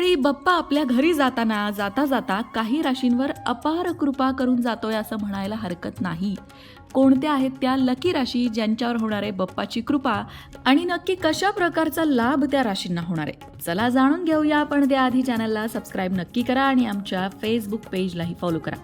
मंडळी बप्पा आपल्या घरी जाताना जाता जाता काही राशींवर अपार कृपा करून जातोय असं म्हणायला हरकत नाही. कोणत्या आहेत त्या लकी राशी ज्यांच्यावर होणारे बप्पाची कृपा आणि नक्की कशा प्रकारचा लाभ त्या राशींना होणार आहे? चला जाणून घेऊया आपण. त्याआधी चॅनलला सबस्क्राईब नक्की करा आणि आमच्या फेसबुक पेजलाही फॉलो करा.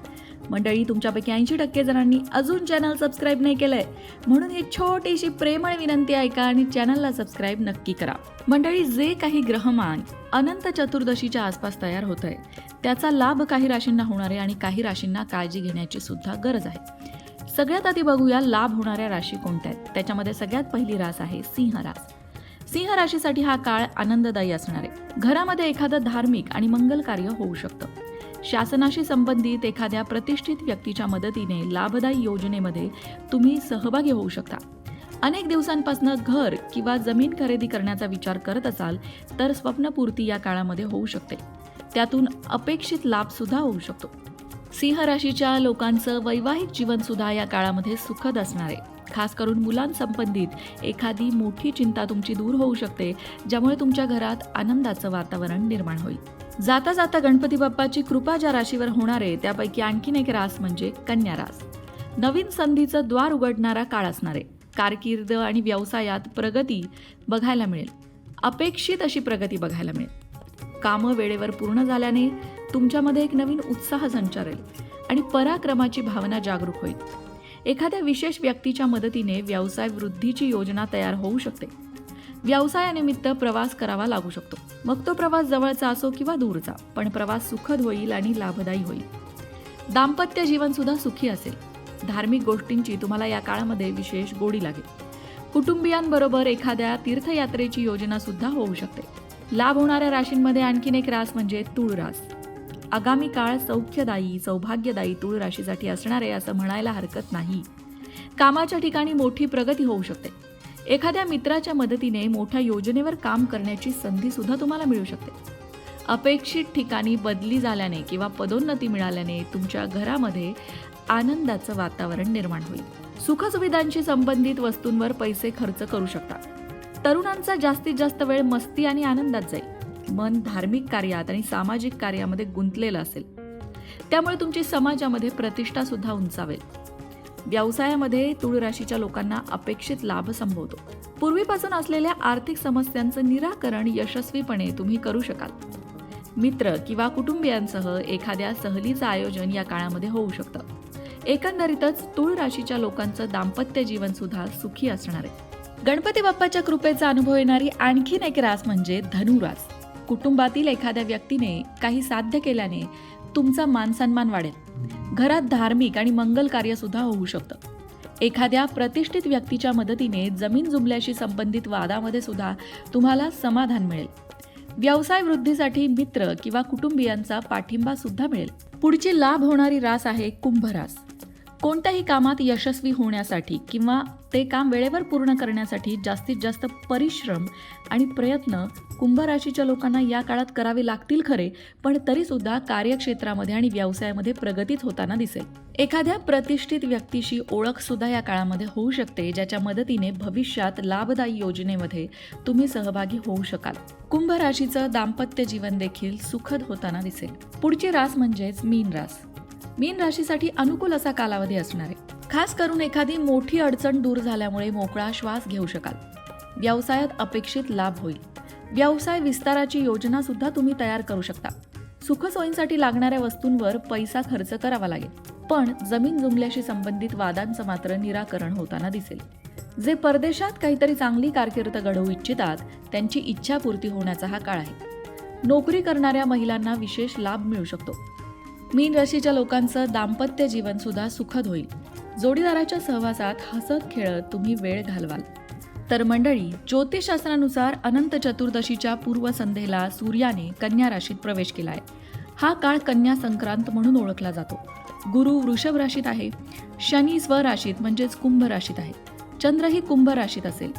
मंडळी तुमच्यापैकी ऐंशी टक्के जणांनी अजून चॅनल सबस्क्राईब नाही केलंय. म्हणून ही छोटीशी प्रेमळ विनंती ऐका आणि चॅनलला सबस्क्राईब नक्की करा. मंडळी जे काही ग्रहमान अनंत चतुर्दशीच्या आसपास तयार होत आहे त्याचा लाभ काही राशींना होणार आहे आणि काही राशींना काळजी घेण्याची सुद्धा गरज आहे. सगळ्यात आधी बघूया लाभ होणाऱ्या राशी कोणत्या आहेत. त्याच्यामध्ये सगळ्यात पहिली रास आहे सिंह रास. सिंह राशीसाठी हा काळ आनंददायी असणार आहे. घरामध्ये एखादं धार्मिक आणि मंगल कार्य होऊ शकतं. शासनाशी संबंधित एखाद्या प्रतिष्ठित व्यक्तीच्या मदतीने लाभदायी योजनेमध्ये तुम्ही सहभागी होऊ शकता. अनेक दिवसांपासून घर किंवा जमीन खरेदी करण्याचा विचार करत असाल तर स्वप्नपूर्ती या काळामध्ये होऊ शकते. त्यातून अपेक्षित लाभ सुद्धा होऊ शकतो. सिंह राशीच्या लोकांचं वैवाहिक जीवन सुद्धा या काळामध्ये सुखद असणार आहे. खास करून मुलांसंबंधित एखादी मोठी चिंता तुमची दूर होऊ शकते ज्यामुळे तुमच्या घरात आनंदाचं वातावरण निर्माण होईल. जाता जाता गणपती बाप्पाची कृपा ज्या राशीवर होणार आहे त्यापैकी आणखीन एक रास म्हणजे कन्या रास. नवीन संधीचं द्वार उघडणारा काळ असणार आहे. कारकीर्द आणि व्यवसायात प्रगती बघायला मिळेल. अपेक्षित अशी प्रगती बघायला मिळेल. कामं वेळेवर पूर्ण झाल्याने तुमच्यामध्ये एक नवीन उत्साह संचारेल आणि पराक्रमाची भावना जागरूक होईल. एखाद्या विशेष व्यक्तीच्या मदतीने व्यवसाय वृद्धीची योजना तयार होऊ शकते. व्यवसायानिमित्त प्रवास करावा लागू शकतो. मग तो प्रवास जवळचा असो किंवा दूरचा पण प्रवास सुखद होईल आणि लाभदायी होईल. दाम्पत्य जीवन सुद्धा सुखी असेल. धार्मिक गोष्टींची तुम्हाला या काळामध्ये विशेष गोडी लागेल. कुटुंबियांबरोबर एखाद्या तीर्थयात्रेची योजना सुद्धा होऊ शकते. लाभ होणाऱ्या राशींमध्ये आणखीन एक रास म्हणजे तुळ रास आगामी काळ सौख्यदायी सौभाग्यदायी तूळ राशीसाठी असणार आहे असं म्हणायला हरकत नाही. कामाच्या ठिकाणी मोठी प्रगती होऊ शकते. एखाद्या मित्राच्या मदतीने मोठ्या योजनेवर काम करण्याची संधी सुद्धा तुम्हाला मिळू शकते. अपेक्षित ठिकाणी बदली झाल्याने किंवा पदोन्नती मिळाल्याने तुमच्या घरामध्ये आनंदाचं वातावरण निर्माण होईल. सुखसुविधांशी संबंधित वस्तूंवर पैसे खर्च करू शकता. तरुणांचा जास्तीत जास्त वेळ मस्ती आणि आनंदात जाईल. मन धार्मिक कार्यात आणि सामाजिक कार्यामध्ये गुंतलेलं असेल. त्यामुळे तुमची समाजामध्ये प्रतिष्ठा सुद्धा उंचावेल. व्यवसायामध्ये तुळ राशीच्या लोकांना अपेक्षित लाभ संभवतो. पूर्वीपासून असलेल्या आर्थिक समस्यांचं निराकरण यशस्वीपणे तुम्ही करू शकाल. मित्र किंवा कुटुंबियांसह एखाद्या सहलीचं आयोजन या काळामध्ये होऊ शकतं. एकंदरीतच तुळ राशीच्या लोकांचं दाम्पत्य जीवन सुद्धा सुखी असणार आहे. गणपती बाप्पाच्या कृपेचा अनुभव येणारी आणखीन एक रास म्हणजे धनुरास. कुटुंबातील एखाद्या व्यक्तीने काही साध्य केल्याने तुमचा मानसन्मान वाढेल. घरात धार्मिक आणि मंगल कार्यसुद्धा होऊ शकतं. एखाद्या प्रतिष्ठित व्यक्तीच्या मदतीने जमीन जुमल्याशी संबंधित वादामध्ये सुद्धा तुम्हाला समाधान मिळेल. व्यवसाय वृद्धीसाठी मित्र किंवा कुटुंबियांचा पाठिंबा सुद्धा मिळेल. पुढची लाभ होणारी रास आहे कुंभरास कोणत्याही कामात यशस्वी होण्यासाठी किंवा ते काम वेळेवर पूर्ण करण्यासाठी जास्तीत जास्त परिश्रम आणि प्रयत्न कुंभ राशीच्या लोकांना या काळात करावे लागतील खरे पण तरी सुद्धा कार्यक्षेत्रामध्ये आणि व्यवसायामध्ये प्रगतीच होताना दिसेल. एखाद्या प्रतिष्ठित व्यक्तीशी ओळख सुद्धा या काळामध्ये होऊ शकते ज्याच्या मदतीने भविष्यात लाभदायी योजनेमध्ये तुम्ही सहभागी होऊ शकाल. कुंभ राशीचं दाम्पत्य जीवन देखील सुखद होताना दिसेल. पुढची रास म्हणजेच मीन रास. मीन राशीसाठी अनुकूल असा कालावधी असणार आहे. खास करून एखादी मोठी अडचण दूर झाल्यामुळे मोकळा श्वास घेऊ शकाल. व्यवसायात अपेक्षित लाभ होईल. व्यवसाय विस्ताराची योजना सुद्धा तुम्ही तयार करू शकता. सुखसोयींसाठी लागणाऱ्या वस्तूंवर पैसा खर्च करावा लागेल. पण जमीन जुमल्याशी संबंधित वादांचं मात्र निराकरण होताना दिसेल. जे परदेशात काहीतरी चांगली कारकीर्द घडवू इच्छितात त्यांची इच्छापूर्ती होण्याचा हा काळ आहे. नोकरी करणाऱ्या महिलांना विशेष लाभ मिळू शकतो. मीन राशीच्या लोकांचं दाम्पत्य जीवन सुद्धा सुखद होईल. जोडीदाराच्या सहवासात हसत खेळत तुम्ही वेळ घालवाल. तर मंडळी ज्योतिषशास्त्रानुसार अनंत चतुर्दशीच्या पूर्वसंध्येला सूर्याने कन्या राशीत प्रवेश केलाय. हा काळ कन्या संक्रांत म्हणून ओळखला जातो. गुरु वृषभ राशीत आहे. शनी स्वराशीत म्हणजेच कुंभ राशीत आहे. चंद्रही कुंभ राशीत असेल.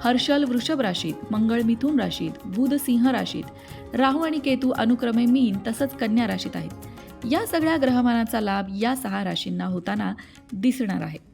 हर्षल वृषभ राशीत मंगळ मिथुन राशीत बुध सिंह राशीत राहू आणि केतू अनुक्रमे मीन तसंच कन्या राशीत आहेत. या सगळ्या ग्रहमानाचा लाभ या सहा राशींना होताना दिसणार आहे.